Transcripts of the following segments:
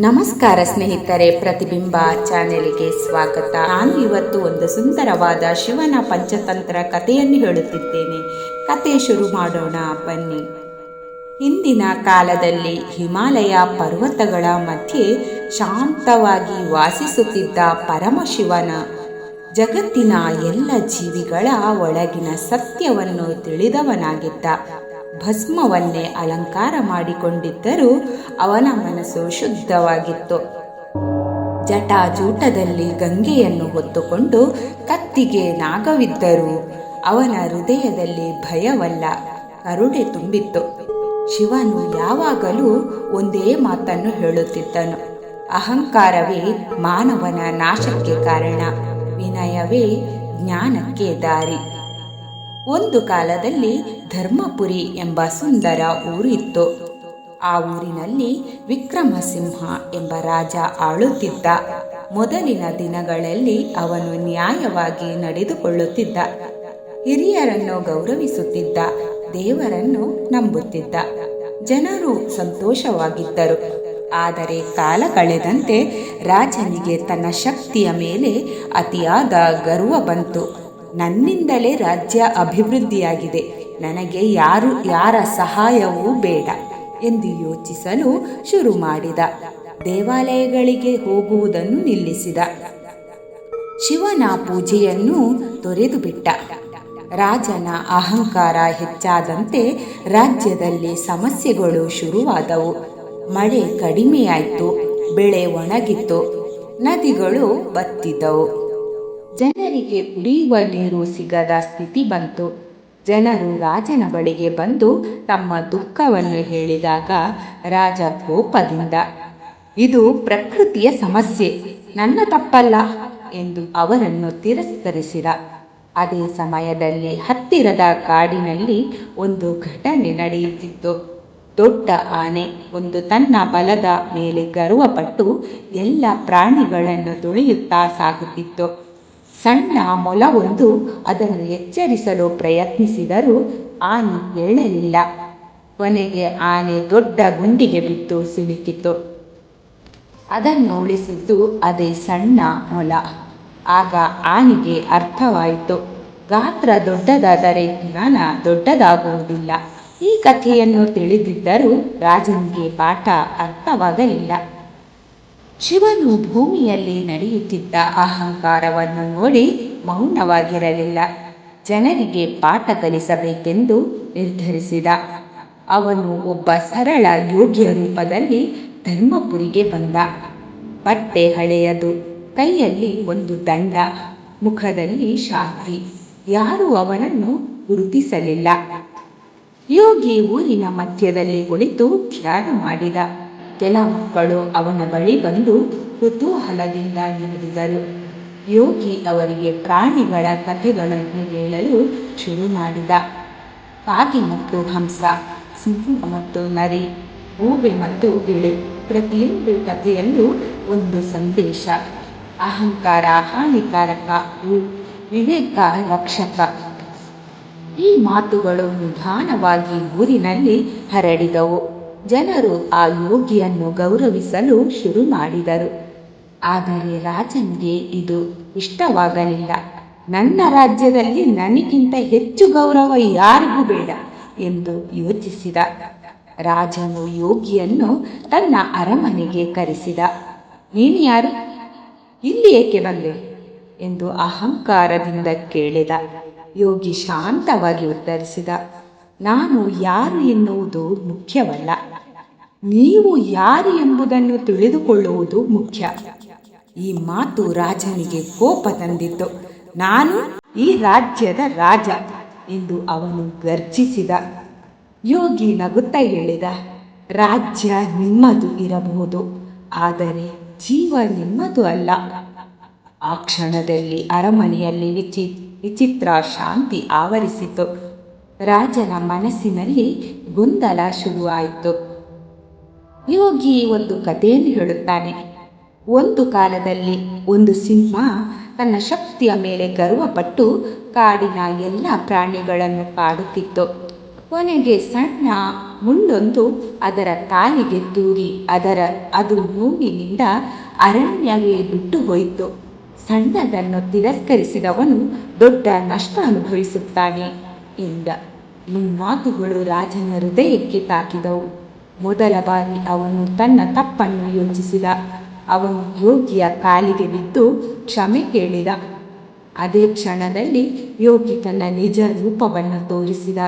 ನಮಸ್ಕಾರ ಸ್ನೇಹಿತರೆ, ಪ್ರತಿಬಿಂಬ ಚಾನೆಲ್ಗೆ ಸ್ವಾಗತ. ನಾನು ಇವತ್ತು ಒಂದು ಸುಂದರವಾದ ಶಿವನ ಪಂಚತಂತ್ರ ಕಥೆಯನ್ನು ಹೇಳುತ್ತಿದ್ದೇನೆ. ಕತೆ ಶುರು ಮಾಡೋಣ, ಬನ್ನಿ. ಹಿಂದಿನ ಕಾಲದಲ್ಲಿ ಹಿಮಾಲಯ ಪರ್ವತಗಳ ಮಧ್ಯೆ ಶಾಂತವಾಗಿ ವಾಸಿಸುತ್ತಿದ್ದ ಪರಮಶಿವನ ಜಗತ್ತಿನ ಎಲ್ಲ ಜೀವಿಗಳ ಒಳಗಿನ ಸತ್ಯವನ್ನು ತಿಳಿದವನಾಗಿದ್ದ ಭಸ್ಮವನ್ನೇ ಅಲಂಕಾರ ಮಾಡಿಕೊಂಡಿದ್ದರೂ ಅವನ ಮನಸ್ಸು ಶುದ್ಧವಾಗಿತ್ತು. ಜಟಾಜೂಟದಲ್ಲಿ ಗಂಗೆಯನ್ನು ಹೊತ್ತುಕೊಂಡು ಕತ್ತಿಗೆ ನಾಗವಿದ್ದರೂ ಅವನ ಹೃದಯದಲ್ಲಿ ಭಯವಲ್ಲ, ಕರುಣೆ ತುಂಬಿತ್ತು. ಶಿವನು ಯಾವಾಗಲೂ ಒಂದೇ ಮಾತನ್ನು ಹೇಳುತ್ತಿದ್ದನು. ಅಹಂಕಾರವೇ ಮಾನವನ ನಾಶಕ್ಕೆ ಕಾರಣ, ವಿನಯವೇ ಜ್ಞಾನಕ್ಕೆ ದಾರಿ. ಒಂದು ಕಾಲದಲ್ಲಿ ಧರ್ಮಪುರಿ ಎಂಬ ಸುಂದರ ಊರಿತ್ತು. ಆ ಊರಿನಲ್ಲಿ ವಿಕ್ರಮಸಿಂಹ ಎಂಬ ರಾಜ ಆಳುತ್ತಿದ್ದ. ಮೊದಲಿನ ದಿನಗಳಲ್ಲಿ ಅವನು ನ್ಯಾಯವಾಗಿ ನಡೆದುಕೊಳ್ಳುತ್ತಿದ್ದ. ಹಿರಿಯರನ್ನು ಗೌರವಿಸುತ್ತಿದ್ದ. ದೇವರನ್ನು ನಂಬುತ್ತಿದ್ದ. ಜನರು ಸಂತೋಷವಾಗಿದ್ದರು. ಆದರೆ ಕಾಲ ಕಳೆದಂತೆ ರಾಜನಿಗೆ ತನ್ನ ಶಕ್ತಿಯ ಮೇಲೆ ಅತಿಯಾದ ಗರ್ವ ಬಂತು. ನನ್ನಿಂದಲೇ ರಾಜ್ಯ ಅಭಿವೃದ್ಧಿಯಾಗಿದೆ. ನನಗೆ ಯಾರು, ಯಾರ ಸಹಾಯವೂ ಬೇಡ ಎಂದು ಯೋಚಿಸಲು ಶುರು ಮಾಡಿದ. ದೇವಾಲಯಗಳಿಗೆ ಹೋಗುವುದನ್ನು ನಿಲ್ಲಿಸಿದ. ಶಿವನ ಪೂಜೆಯನ್ನು ತೊರೆದು ಬಿಟ್ಟ ರಾಜನ ಅಹಂಕಾರ ಹೆಚ್ಚಾದಂತೆ ರಾಜ್ಯದಲ್ಲಿ ಸಮಸ್ಯೆಗಳು ಶುರುವಾದವು. ಮಳೆ ಕಡಿಮೆಯಾಯಿತು, ಬೆಳೆ ಒಣಗಿತ್ತು, ನದಿಗಳು ಬತ್ತಿದ್ದವು. ಜನರಿಗೆ ಕುಡಿಯುವ ನೀರು ಸಿಗದ ಸ್ಥಿತಿ ಬಂತು. ಜನರು ರಾಜನ ಬಳಿಗೆ ಬಂದು ತಮ್ಮ ದುಃಖವನ್ನು ಹೇಳಿದಾಗ ರಾಜ ಕೋಪದಿಂದ, ಇದು ಪ್ರಕೃತಿಯ ಸಮಸ್ಯೆ, ನನ್ನ ತಪ್ಪಲ್ಲ ಎಂದು ಅವರನ್ನು ತಿರಸ್ಕರಿಸಿದ. ಅದೇ ಸಮಯದಲ್ಲಿ ಹತ್ತಿರದ ಕಾಡಿನಲ್ಲಿ ಒಂದು ಘಟನೆ ನಡೆಯುತ್ತಿತ್ತು. ದೊಡ್ಡ ಆನೆ, ಒಂದು ತನ್ನ ಬಲದ ಮೇಲೆ ಗರ್ವಪಟ್ಟು ಎಲ್ಲ ಪ್ರಾಣಿಗಳನ್ನು ತುಳಿಯುತ್ತಾ ಸಾಗುತ್ತಿತ್ತು. ಸಣ್ಣ ಮೊಲವೊಂದು ಅದನ್ನು ಎಚ್ಚರಿಸಲು ಪ್ರಯತ್ನಿಸಿದರೂ ಆನೆ ಹೇಳಲಿಲ್ಲ ಕೊನೆಗೆ ಆನೆ ದೊಡ್ಡ ಗುಂಡಿಗೆ ಬಿದ್ದು ಸಿಲುಕಿತು. ಅದನ್ನು ಉಳಿಸಿದ್ದು ಅದೇ ಸಣ್ಣ ಮೊಲ. ಆಗ ಆನೆಗೆ ಅರ್ಥವಾಯಿತು. ಗಾತ್ರ ದೊಡ್ಡದಾದರೆ ಜ್ಞಾನ ದೊಡ್ಡದಾಗುವುದಿಲ್ಲ. ಈ ಕಥೆಯನ್ನು ತಿಳಿದಿದ್ದರೂ ರಾಜನಿಗೆ ಪಾಠ ಅರ್ಥವಾಗಲಿಲ್ಲ. ಶಿವನು ಭೂಮಿಯಲ್ಲಿ ನಡೆಯುತ್ತಿದ್ದ ಅಹಂಕಾರವನ್ನು ನೋಡಿ ಮೌನವಾಗಿರಲಿಲ್ಲ. ಜನರಿಗೆ ಪಾಠ ಕಲಿಸಬೇಕೆಂದು ನಿರ್ಧರಿಸಿದ. ಅವನು ಒಬ್ಬ ಸರಳ ಯೋಗ್ಯ ರೂಪದಲ್ಲಿ ಧರ್ಮಪುರಿಗೆ ಬಂದ. ಬಟ್ಟೆ ಹಳೆಯದು. ಕೈಯಲ್ಲಿ ಒಂದು ದಂಡ. ಮುಖದಲ್ಲಿ ಶಾಂತಿ. ಯಾರೂ ಅವನನ್ನು ಗುರುತಿಸಲಿಲ್ಲ. ಯೋಗಿ ಊರಿನ ಮಧ್ಯದಲ್ಲಿ ಕುಳಿತು ಧ್ಯಾನ ಮಾಡಿದ. ಕೆಲ ಮಕ್ಕಳು ಅವನ ಬಳಿ ಬಂದು ಕುತೂಹಲದಿಂದ ನೋಡಿದರು ಯೋಗಿ ಅವರಿಗೆ ಪ್ರಾಣಿಗಳ ಕಥೆಗಳನ್ನು ಹೇಳಲು ಶುರು ಮಾಡಿದ. ಪಾಕಿ ಮತ್ತು ಹಂಸ, ಸಿಂಹ ಮತ್ತು ನರಿ, ಗೂಬೆ ಮತ್ತು ಗಿಳಿ ಪ್ರತಿಯೊಂದು ಕಥೆಯಲ್ಲೂ ಒಂದು ಸಂದೇಶ. ಅಹಂಕಾರ, ಹಾನಿಕಾರಕ ವಿವೇಕ ರಕ್ಷಕ ಈ ಮಾತುಗಳು ನಿಧಾನವಾಗಿ ಊರಿನಲ್ಲಿ ಹರಡಿದವು. ಜನರು ಆ ಯೋಗಿಯನ್ನು ಗೌರವಿಸಲು ಶುರು ಮಾಡಿದರು. ಆದರೆ ರಾಜನಿಗೆ ಇದು ಇಷ್ಟವಾಗಲಿಲ್ಲ. ನನ್ನ ರಾಜ್ಯದಲ್ಲಿ ನನಗಿಂತ ಹೆಚ್ಚು ಗೌರವ ಯಾರಿಗೂ ಬೇಡ ಎಂದು ಯೋಚಿಸಿದ. ರಾಜನು ಯೋಗಿಯನ್ನು ತನ್ನ ಅರಮನೆಗೆ ಕರೆಸಿದ. ನೀನು ಯಾರು ಇಲ್ಲಿ ಏಕೆ ಬಂದೆ? ಎಂದು ಅಹಂಕಾರದಿಂದ ಕೇಳಿದ. ಯೋಗಿ ಶಾಂತವಾಗಿ ಉತ್ತರಿಸಿದ. ನಾನು ಯಾರು ಎನ್ನುವುದು ಮುಖ್ಯವಲ್ಲ. ನೀವು ಯಾರು ಎಂಬುದನ್ನು ತಿಳಿದುಕೊಳ್ಳುವುದು ಮುಖ್ಯ. ಈ ಮಾತು ರಾಜನಿಗೆ ಕೋಪ ತಂದಿತ್ತು. ನಾನು ಈ ರಾಜ್ಯದ ರಾಜ ಎಂದು ಅವನು ಗರ್ಜಿಸಿದ. ಯೋಗಿ ನಗುತ್ತಾ ಹೇಳಿದ, ರಾಜ್ಯ ನಿಮ್ಮದು ಇರಬಹುದು, ಆದರೆ ಜೀವ ನಿಮ್ಮದು ಅಲ್ಲ. ಆ ಕ್ಷಣದಲ್ಲಿ ಅರಮನೆಯಲ್ಲಿ ವಿಚಿ, ವಿಚಿತ್ರ ಶಾಂತಿ ಆವರಿಸಿತು. ರಾಜನ ಮನಸ್ಸಿನಲ್ಲಿ ಗೊಂದಲ ಶುರುವಾಯಿತು. ಯೋಗಿ ಒಂದು ಕಥೆಯನ್ನು ಹೇಳುತ್ತಾನೆ. ಒಂದು ಕಾಲದಲ್ಲಿ ಒಂದು ಸಿಂಹ ತನ್ನ ಶಕ್ತಿಯ ಮೇಲೆ ಗರ್ವಪಟ್ಟು ಕಾಡಿನ ಎಲ್ಲ ಪ್ರಾಣಿಗಳನ್ನು ಕಾಡುತ್ತಿತ್ತು. ಕೊನೆಗೆ ಸಣ್ಣ ಮುಂಡೊಂದು ಅದರ ತಾಯಿಗೆ ತೂರಿ, ಅದರ, ಅದು ನೋವಿನಿಂದ ಅರಣ್ಯವೇ ಬಿಟ್ಟು ಹೋಯಿತು. ಸಣ್ಣದನ್ನು ತಿರಸ್ಕರಿಸಿದವನು ದೊಡ್ಡ ನಷ್ಟ ಅನುಭವಿಸುತ್ತಾನೆ ಎಂದ. ಮಾತುಗಳು ರಾಜನ ಹೃದಯಕ್ಕೆ ತಾಕಿದವು. ಮೊದಲ ಬಾರಿ ಅವನು ತನ್ನ ತಪ್ಪನ್ನು ಯೋಚಿಸಿದ. ಅವನು ಯೋಗಿಯ ಕಾಲಿಗೆ ಬಿದ್ದು ಕ್ಷಮೆ ಕೇಳಿದ. ಅದೇ ಕ್ಷಣದಲ್ಲಿ ಯೋಗಿ ತನ್ನ ನಿಜ ರೂಪವನ್ನು ತೋರಿಸಿದ.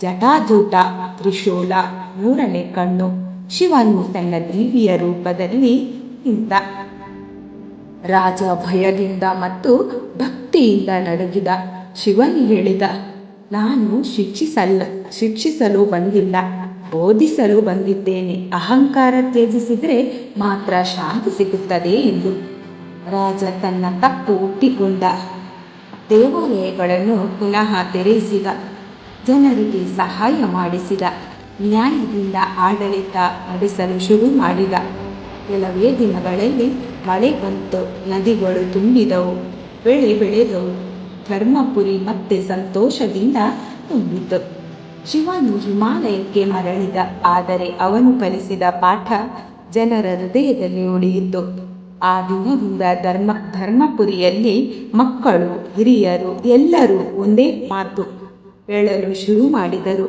ಜಟಾಜೂಟ ತ್ರಿಶೂಲ ಮೂರನೇ ಕಣ್ಣು. ಶಿವನು ತನ್ನ ದೇವಿಯ ರೂಪದಲ್ಲಿ ನಿಂತ. ರಾಜ ಭಯದಿಂದ ಮತ್ತು ಭಕ್ತಿಯಿಂದ ನಡುಗಿದ. ಶಿವನು ಹೇಳಿದ ನಾನು ಶಿಕ್ಷಿಸಲ್ಲ, ಶಿಕ್ಷಿಸಲು ಬಂದಿಲ್ಲ, ಬೋಧಿಸಲು ಬಂದಿದ್ದೇನೆ. ಅಹಂಕಾರ ತ್ಯಜಿಸಿದರೆ ಮಾತ್ರ ಶಾಂತಿ ಸಿಗುತ್ತದೆ ಎಂದು. ರಾಜ ತನ್ನ ತಪ್ಪು ಒಪ್ಪಿಕೊಂಡ ದೇವಾಲಯಗಳನ್ನು ಪುನಃ ತೆರೆಸಿದ, ಜನರಿಗೆ ಸಹಾಯ ಮಾಡಿಸಿದ, ನ್ಯಾಯದಿಂದ ಆಡಳಿತ ನಡೆಸಲು ಶುರು ಮಾಡಿದ. ಕೆಲವೇ ದಿನಗಳಲ್ಲಿ ಮಳೆ ಬಂತು, ನದಿಗಳು ತುಂಬಿದವು, ಬೆಳೆ ಬೆಳೆದವು. ಧರ್ಮಪುರಿ ಮತ್ತೆ ಸಂತೋಷದಿಂದ ತುಂಬಿತು. ಶಿವನು ಹಿಮಾಲಯಕ್ಕೆ ಮರಳಿದ, ಆದರೆ ಅವನು ಕಲಿಸಿದ ಪಾಠ ಜನರ ಹೃದಯದಲ್ಲಿ ಉಳಿಯಿತು. ಆ ದಿನದಿಂದ ಧರ್ಮ, ಧರ್ಮಪುರಿಯಲ್ಲಿ ಮಕ್ಕಳು, ಹಿರಿಯರು ಎಲ್ಲರೂ ಒಂದೇ ಮಾತು ಹೇಳಲು ಶುರು ಮಾಡಿದರು.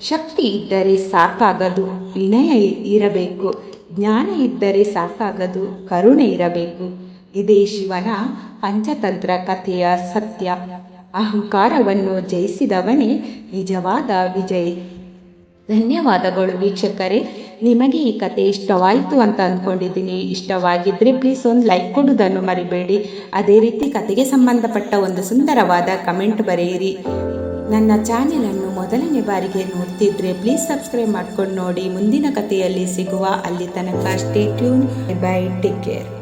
ಶಕ್ತಿ ಇದ್ದರೆ ಸಾಕಾಗದು, ವಿನಯ ಇರಬೇಕು, ಜ್ಞಾನ ಇದ್ದರೆ ಸಾಕಾಗದು, ಕರುಣೆ ಇರಬೇಕು. ಇದೇ ಶಿವನ ಪಂಚತಂತ್ರ ಕಥೆಯ ಸತ್ಯ. ಅಹಂಕಾರವನ್ನು ಜಯಿಸಿದವನೇ ನಿಜವಾದ ವಿಜಯ. ಧನ್ಯವಾದಗಳು ವೀಕ್ಷಕರೇ. ನಿಮಗೆ ಈ ಕತೆ ಇಷ್ಟವಾಯಿತು ಅಂತ ಅಂದ್ಕೊಂಡಿದ್ದೀನಿ ಇಷ್ಟವಾಗಿದ್ದರೆ ಪ್ಲೀಸ್ ಒಂದು ಲೈಕ್ ಕೊಡುವುದನ್ನು ಮರಿಬೇಡಿ. ಅದೇ ರೀತಿ ಕತೆಗೆ ಸಂಬಂಧಪಟ್ಟ ಒಂದು ಸುಂದರವಾದ ಕಮೆಂಟ್ ಬರೆಯಿರಿ. ನನ್ನ ಚಾನೆಲನ್ನು ಮೊದಲನೇ ಬಾರಿಗೆ ನೋಡ್ತಿದ್ರೆ ಪ್ಲೀಸ್ ಸಬ್ಸ್ಕ್ರೈಬ್ ಮಾಡ್ಕೊಂಡು ನೋಡಿ. ಮುಂದಿನ ಕಥೆಯಲ್ಲಿ ಸಿಗುವ ಅಲ್ಲಿ ತನಕ stay tune bye take care